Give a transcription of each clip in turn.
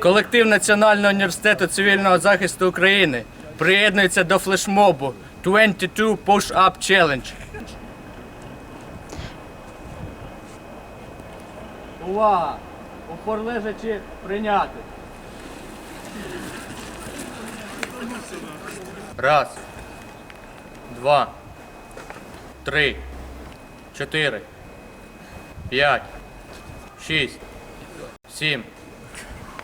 Колектив Національного університету цивільного захисту України приєднується до флешмобу 22 Push-Up Challenge. Увага! Упор лежачи прийняти. Раз. Два. Три. Чотири. П'ять. Шість. Сім.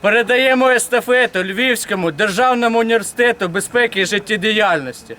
Передаємо естафету Львівському державному університету безпеки і життєдіяльності.